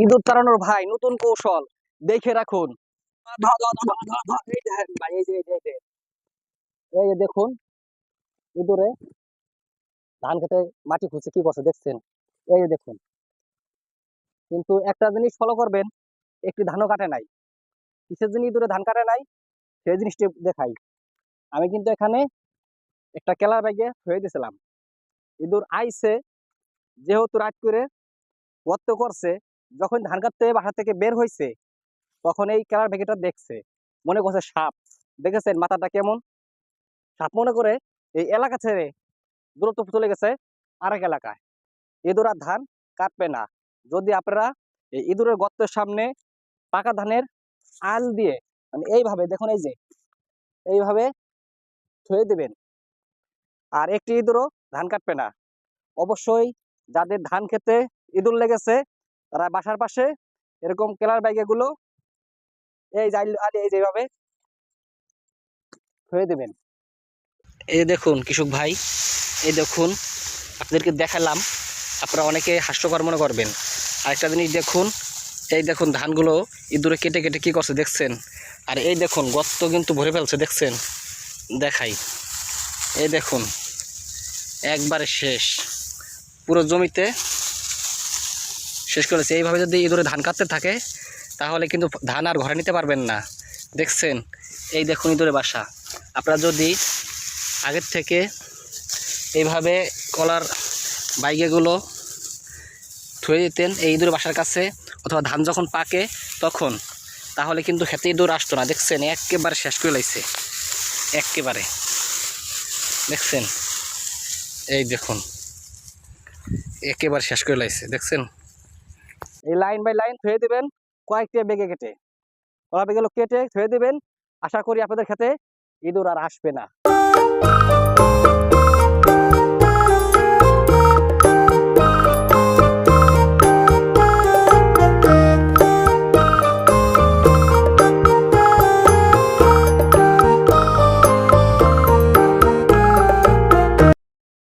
ইঁদুর তাড়ানোর ভাই, নতুন কৌশল। দেখে রাখুন। দেখেন। ইঁদুরে ধান খেতে মাটি খুঁজছে, কি করছে দেখছেন? এই যে, দেখুন। কিন্তু একটা জিনিস ফলো করবেন, একটি ধানও কাটে নাই। কিসের জন্য ইঁদুরে ধান কাটে নাই? সেই জিনিসটি দেখাই। আমি কিন্তু এখানে একটা কেলার ব্যাগে হয়ে দিয়েছিলাম। ইঁদুর আইছে, যেহেতু রাত করে, গর্ত করছে যখন ধান কাটতে বাসা থেকে বের হয়েছে তখন এই কেলার ব্যাগেটা দেখছে। মনে করছে সাপ। দেখেছেন মাথাটা কেমন? সাপ মনে করে এই এলাকা ছেড়ে দূরত্ব চলে গেছে আরেক এলাকায়। ইঁদুর আর ধান কাটবে না। যদি আপনারা এই ইঁদুরের গর্তের সামনে পাকা ধানের আল দিয়ে মানে এইভাবে দেখুন এই যে, এইভাবে ছুঁয়ে দেবেন আর একটি ইঁদুরও ধান কাটবে না। অবশ্যই যাদের ধান খেতে ইঁদুর লেগেছে তারা বাসার পাশে এরকম কেলার ব্যাগেগুলো এই যে আইল- আলি এই যেভাবে হয়ে দেবেন। এই দেখুন কৃষক ভাই, এই দেখুন আপনাদেরকে দেখালাম, আপনারা অনেকে হাস্যকর মনে করবেন। আরেকটা জিনিস দেখুন, এই দেখুন ধানগুলো ইঁদুরে কেটে কেটে কী করছে দেখছেন? আর এই দেখুন গর্ত কিন্তু ভরে ফেলছে দেখছেন? দেখাই। এই দেখুন, একবারে শেষ। পুরো জমিতে শেষ করেছে। এইভাবে যদি ইঁদুরে ধান কাটতে থাকে, তাহলে কিন্তু ধান আর ঘরে নিতে পারবেন না। দেখছেন? এই দেখুন ইঁদুরে বাসা। আপনারা যদি আগের থেকে এইভাবে কলার বাইকেগুলো ধুয়ে দিতেন এই ইঁদুর বাসার কাছে, অথবা ধান যখন পাকে তখন, তাহলে কিন্তু খেতে ইঁদুর আসতো না। দেখছেন? একেবারে শেষ করে লাইছে। একেবারে। দেখছেন? এই দেখুন। একেবারে শেষ করে লাইছে। দেখছেন? এই লাইন বাই লাইন থুয়ে দেবেন কয়েকটা বেগে কেটে। ওরা বেগেগুলো কেটে থুয়ে দেবেন। আশা করি আপনাদের খেতে ইঁদুর আর আসবে না।